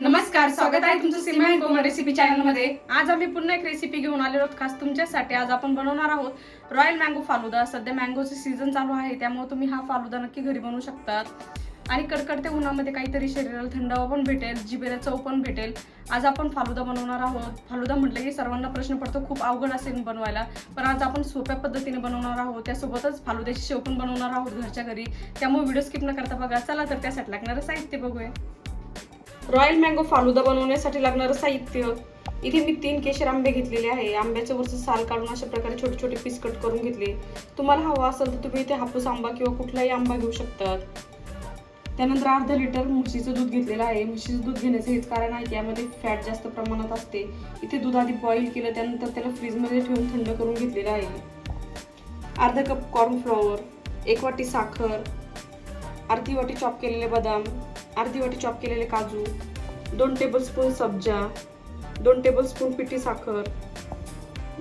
नमस्कार स्वागत आहे तुमचं सीमा अँड कोमल रेसिपी चॅनलमध्ये आज आम्ही पुन्हा एक रेसिपी घेऊन आलेलो आहोत खास तुमच्यासाठी. आज आपण बनवणार आहोत रॉयल मँगो फालुदा. सध्या मँगोचे सीझन चालू आहे त्यामुळे तुम्ही हा फालुदा नक्की घरी बनवू शकतात. आणि कडकडत्या उन्हामध्ये काहीतरी शरीराला थंडावा पण भेटेल जिबेला चव पण भेटेल. आज आपण फालुदा बनवणार आहोत. फालुदा म्हटलं की सर्वांना प्रश्न पडतो खूप अवघड असेल बनवायला. पण आज आपण सोप्या पद्धतीने बनवणार आहोत. त्यासोबतच फालुद्याची शेव पण बनवणार आहोत घरच्या घरी. त्यामुळे व्हिडिओ स्किप न करता बघा. चला तर त्यासाठी लागणारं साहित्य बघूया. रॉयल मँगो फालुदा बनवण्यासाठी लागणारं साहित्य. इथे मी तीन केशर आंबे घेतलेले आहे. आंब्याचं वरचं साल काढून अशा प्रकारे छोटे छोटे पीस कट करून घेतले. तुम्हाला हवा असेल तर तुम्ही इथे हापूस आंबा किंवा कुठलाही आंबा घेऊ शकतात. त्यानंतर अर्धा लिटर म्हशीचं दूध घेतलेलं आहे. म्हशीचं दूध घेण्याचं हेच कारण आहे की यामध्ये फॅट जास्त प्रमाणात असते. इथे दूध आधी बॉईल केलं त्यानंतर त्याला फ्रीजमध्ये ठेवून थंड करून घेतलेलं आहे. अर्धा कप कॉर्नफ्लॉवर एक वाटी साखर अर्धी वाटी चॉप केलेले बदाम अर्धी वाटी चॉप केलेले काजू दोन टेबलस्पून सब्जा दोन टेबलस्पून पिठी साखर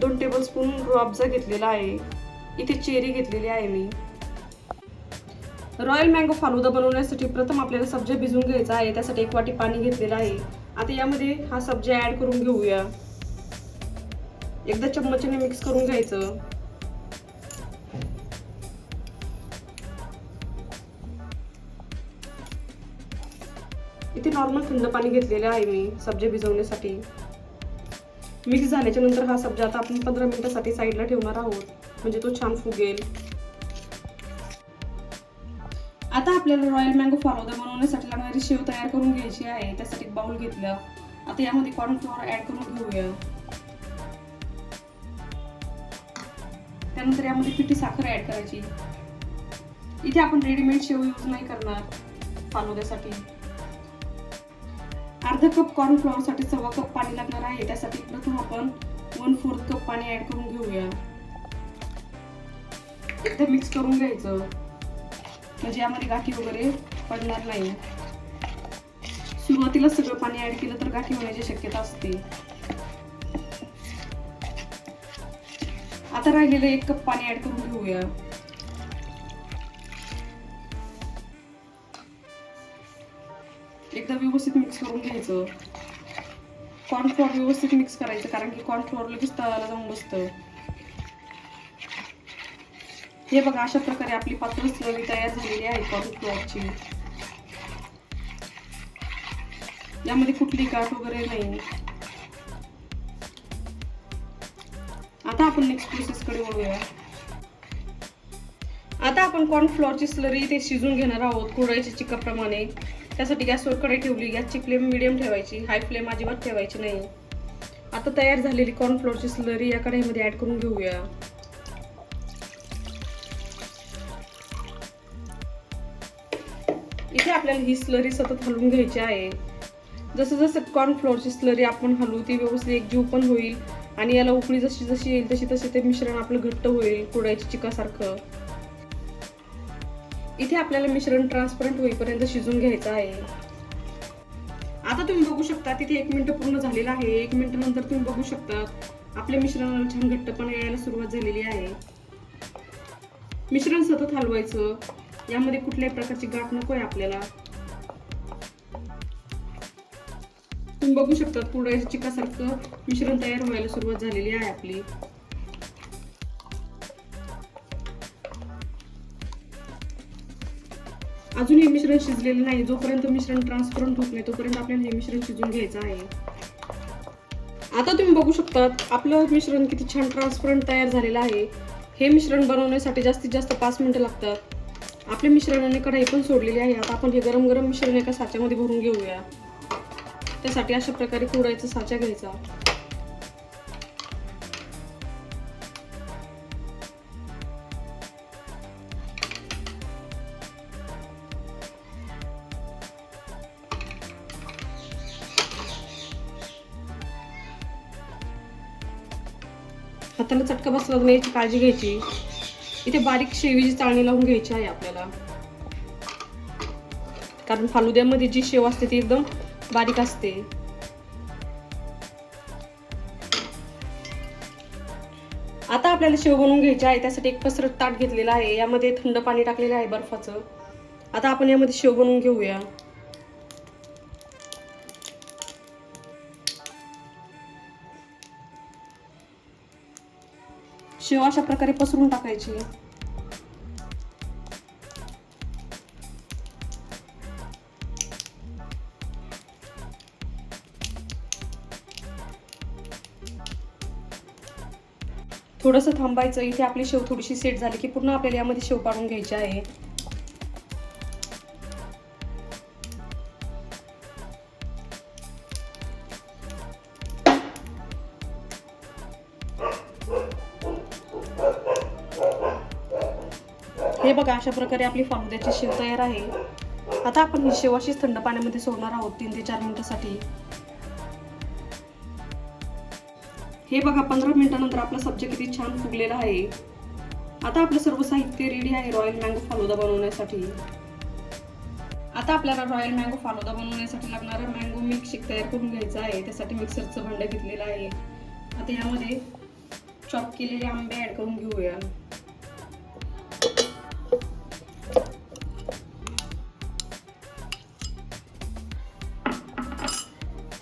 दोन टेबलस्पून रुअबजा घेतलेला आहे. इथे चेरी घेतलेली आहे मी. रॉयल मँगो फालुदा बनवण्यासाठी प्रथम आपल्याला सब्जा भिजवून घ्यायचा आहे. त्यासाठी एक वाटी पाणी घेतलेलं आहे. आता यामध्ये हा सब्जा ॲड करून घेऊया. एकदा चम्मचने मिक्स करून घ्यायचं. इथे नॉर्मल थंड पाणी घेतलेलं आहे मी सब्जे भिजवण्यासाठी. मिक्स झाल्याच्यानंतर हा सब्जा आता आपण पंधरा मिनिटासाठी साईडला ठेवणार आहोत. म्हणजे तो छान फुगेल. आता आपल्याला रॉयल मँगो फालुदा बनवण्यासाठी लागणारी शेव तयार करून घ्यायची आहे. त्यासाठी एक बाउल घेतलं. आता यामध्ये कॉर्नफ्लॉवर ऍड करून घेऊया. त्यानंतर यामध्ये पिठी साखर ऍड करायची. इथे आपण रेडीमेड शेव यूज नाही करणार. फालुद्यासाठी अर्धा कप कॉर्नफ्लॉवरसाठी सव्वा कप पाणी लागणार आहे. त्यासाठी प्रथम आपण वन फोर्थ कप पाणी ऍड करून घेऊया. एकदा मिक्स करून घ्यायचं. म्हणजे यामध्ये गाठी वगैरे पडणार नाही. सुरुवातीला सगळं पाणी ऍड केलं तर गाठी होण्याची शक्यता असते. आता राहिलेलं एक कप पाणी ऍड करून घेऊया. एकदा व्यवस्थित मिक्स करून घ्यायचं. कॉर्नफ्लॉर व्यवस्थित मिक्स करायचं कारण की कॉर्नफ्लॉर लगेच तळाला जाऊन बसतं हे बघा अशा प्रकारे आपली पातळ स्लरी तयार झालेली आहे कॉर्नफ्लॉरची यामध्ये कुठली गाठ वगैरे नाही. आता आपण नेक्स्ट प्रोसेसकडे वळूया. आता आपण कॉर्नफ्लॉरची स्लरी इथे शिजून घेणार आहोत कुरडईच्या चिकाप्रमाणे. त्यासाठी गॅसवर कढई ठेवली गॅसची फ्लेम मिडियम ठेवायची हाय फ्लेम अजिबात ठेवायची नाही. आता तयार झालेली कॉर्नफ्लोअरची स्लरी या कढईमध्ये ऍड करून घेऊया. इथे आपल्याला ही स्लरी सतत हलवून घ्यायची आहे. जसं जसं कॉर्नफ्लोअरची स्लरी आपण हलवू ती व्यवस्थित एकजीव पण होईल आणि याला उकळी जशी जशी येईल तशी तशी ते मिश्रण आपलं घट्ट होईल कुडायची चिकासारखं. इथे आपल्याला मिश्रण ट्रान्सपरंट होईपर्यंत शिजून घ्यायचं आहे. आता तुम्ही बघू शकता तिथे एक मिनिट पूर्ण झालेलं आहे. एक मिनिट नंतर तुम्ही बघू शकता आपल्या मिश्रणाला छान घट्टपणा यायला सुरुवात झालेली आहे. मिश्रण सतत हलवायचं. यामध्ये कुठल्याही प्रकारची गाठ नको आहे आपल्याला. तुम्ही बघू शकता पुढे चिकासारखं मिश्रण तयार व्हायला सुरुवात झालेली आहे आपली. अजून हे मिश्रण शिजलेलं नाही. जोपर्यंत मिश्रण ट्रान्सपरंट होत नाही तोपर्यंत आपल्याला हे मिश्रण शिजून घ्यायचं आहे. आता तुम्ही बघू शकता आपलं मिश्रण किती छान ट्रान्सपरंट तयार झालेलं आहे. हे मिश्रण बनवण्यासाठी जास्तीत जास्त पाच मिनिटं लागतात. आपल्या मिश्रणाने कढाई पण सोडलेली आहे. आता आपण हे गरम गरम मिश्रण एका साच्यामध्ये भरून घेऊया. त्यासाठी अशा प्रकारे कुरडायचा साचा घ्यायचा. हाताला चटका बसला नाही याची काळजी घ्यायची. इथे बारीक शेवीची चाळणी लावून घ्यायची आहे आपल्याला. कारण फालुद्यामध्ये जी शेव असते ती एकदम बारीक असते. आता आपल्याला शेव बनवून घ्यायची आहे. त्यासाठी एक पसरट ताट घेतलेलं आहे. यामध्ये थंड पाणी टाकलेलं आहे बर्फाचं. आता आपण यामध्ये शेव बनवून घेऊया. शेव अशा प्रकारे पसरून टाकायची. थोडंसं थांबायचं. इथे आपली शेव थोडीशी सेट झाली की पुन्हा आपल्याला यामध्ये शेव पाडून घ्यायची आहे. हे बघा अशा प्रकारे आपली फालुद्याची शेव तयार आहे. आता आपण ही शेव अशीच थंड पाण्यामध्ये सोडणार आहोत तीन ते चार मिनिटासाठी. हे बघा पंधरा मिनिटानंतर आपला सब्जा किती छान फुगलेला आहे. आता आपलं सर्व साहित्य रेडी आहे रॉयल मँगो फालुदा बनवण्यासाठी. आता आपल्याला रॉयल मँगो फालुदा बनवण्यासाठी लागणारा मँगो मिल्क शेक तयार करून घ्यायचा आहे. त्यासाठी मिक्सरचं भांडं घेतलेलं आहे. आता यामध्ये चॉप केलेले आंबे ऍड करून घेऊया.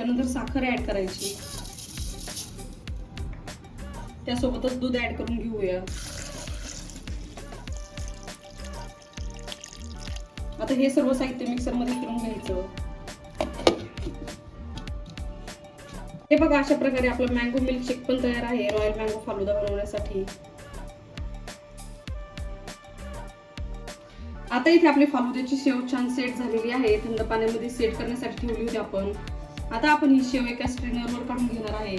त्यानंतर साखर ऍड करायची त्यासोबतच दूध ऍड करून घेऊया. आता हे सर्व साहित्य मिक्सरमध्ये फिरून घ्यायचं. हे बघा अशा प्रकारे आपलं मँगो मिल्क शेक पण तयार आहे रॉयल मँगो फालुदा बनवण्यासाठी. आता इथे आपली फालुद्याची शेव छान सेट झालेली आहे. थंड पाण्यामध्ये सेट करण्यासाठी ठेवली होती आपण. आता आपण ही शेव एका स्ट्रेनरवर काढून घेणार आहे.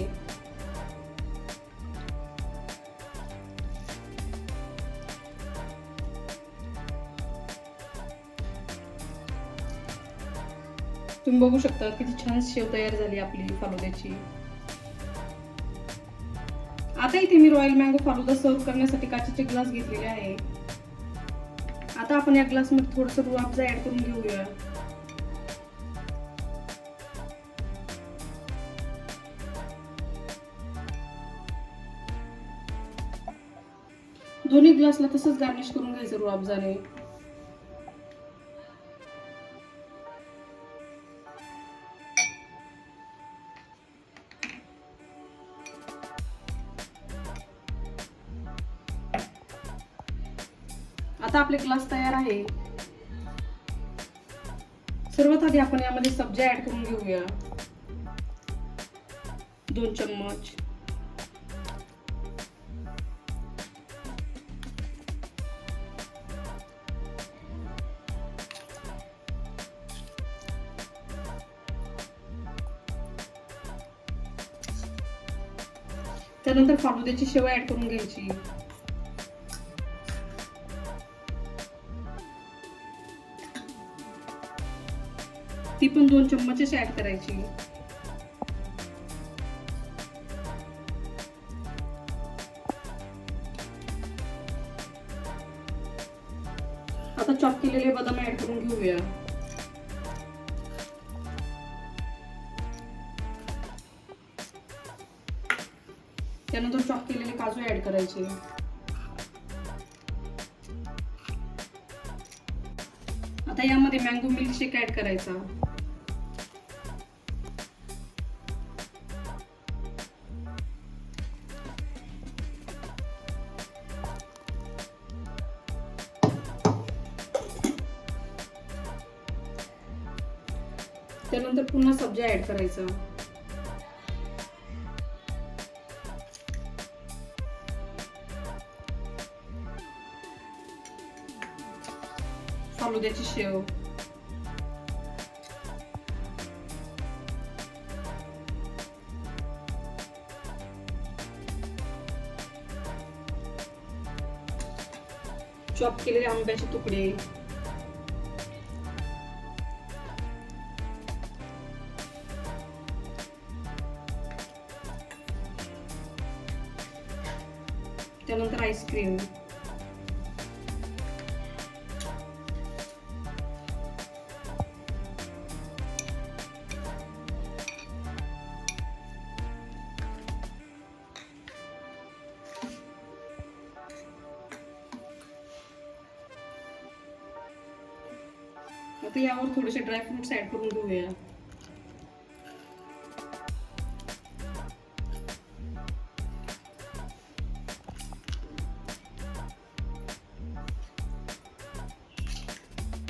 तुम्ही बघू शकता किती छान शेव तयार झाली आपली फालुद्याची. आता इथे मी रॉयल मँगो फालुदा सर्व करण्यासाठी काचेचे ग्लास घेतलेले आहे. आता आपण या ग्लासमध्ये थोडस रुआबजा ऍड करून घेऊया. दोन्ही ग्लासला तसंच गार्निश करून घ्यायचं रुआबजाने आता आपले ग्लास तयार आहे. सर्वात आधी आपण यामध्ये सब्जा ऍड करून घेऊया. दोन चम्मच. त्यानंतर फालुद्याची शेव ऍड करून घ्यायची. ती पण दोन चम्मचेच ऍड करायची. आता चॉप केलेले बदाम ऍड करून घेऊया. त्यानंतर चॉप केलेले काजू ऍड करायचे. आता यामध्ये मँगो मिल्क शेक ऍड करायचा. त्यानंतर पुन्हा सब्जा ऍड करायचा. फालुद्याची शेव चॉप केलेले आंब्याचे तुकडे त्यानंतर आईस्क्रीम सेट करून घेऊया.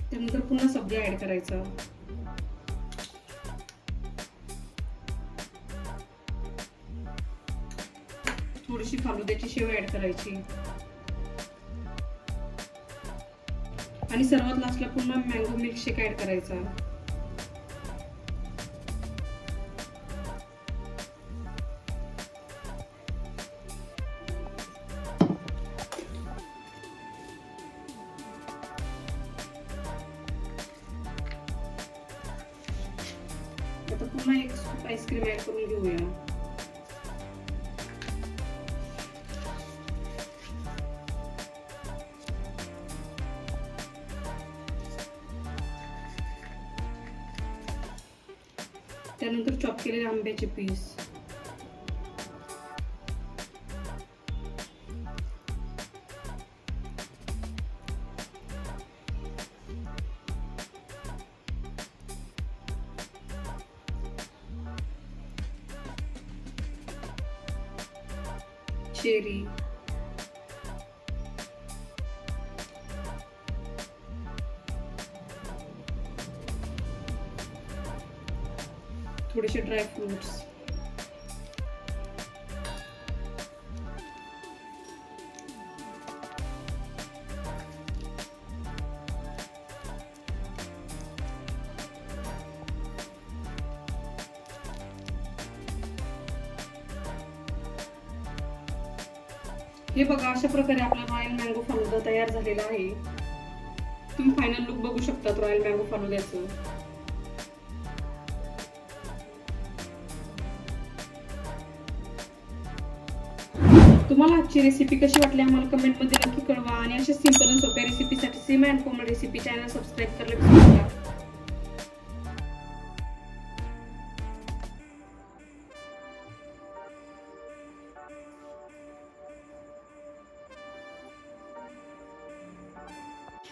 त्यानंतर पुन्हा सगळं ऍड करायचं. थोडीशी फालुद्याची शेव ऍड करायची. आणि सर्वात लास्टला पुन्हा मँगो मिल्कशेक ऍड करायचा. आईस्क्रीम ऍड करून घेऊया त्यानंतर चॉप केलेले आंब्याचे पीस चेरी थोडेसे ड्रायफ्रुट्स हे बघा अशा प्रकारे आपला रॉयल मँगो फालुदा तयार झालेला आहे. तुम्ही फायनल लुक बघू शकता रॉयल मँगो फालुद्याचं तुम्हाला आजची रेसिपी कशी वाटली आम्हाला कमेंटमध्ये नक्की कळवा आणि अशा सिंपल आणि सोप्या रेसिपीसाठी Seema and Komal recipe channel subscribe करायला विसरू नका.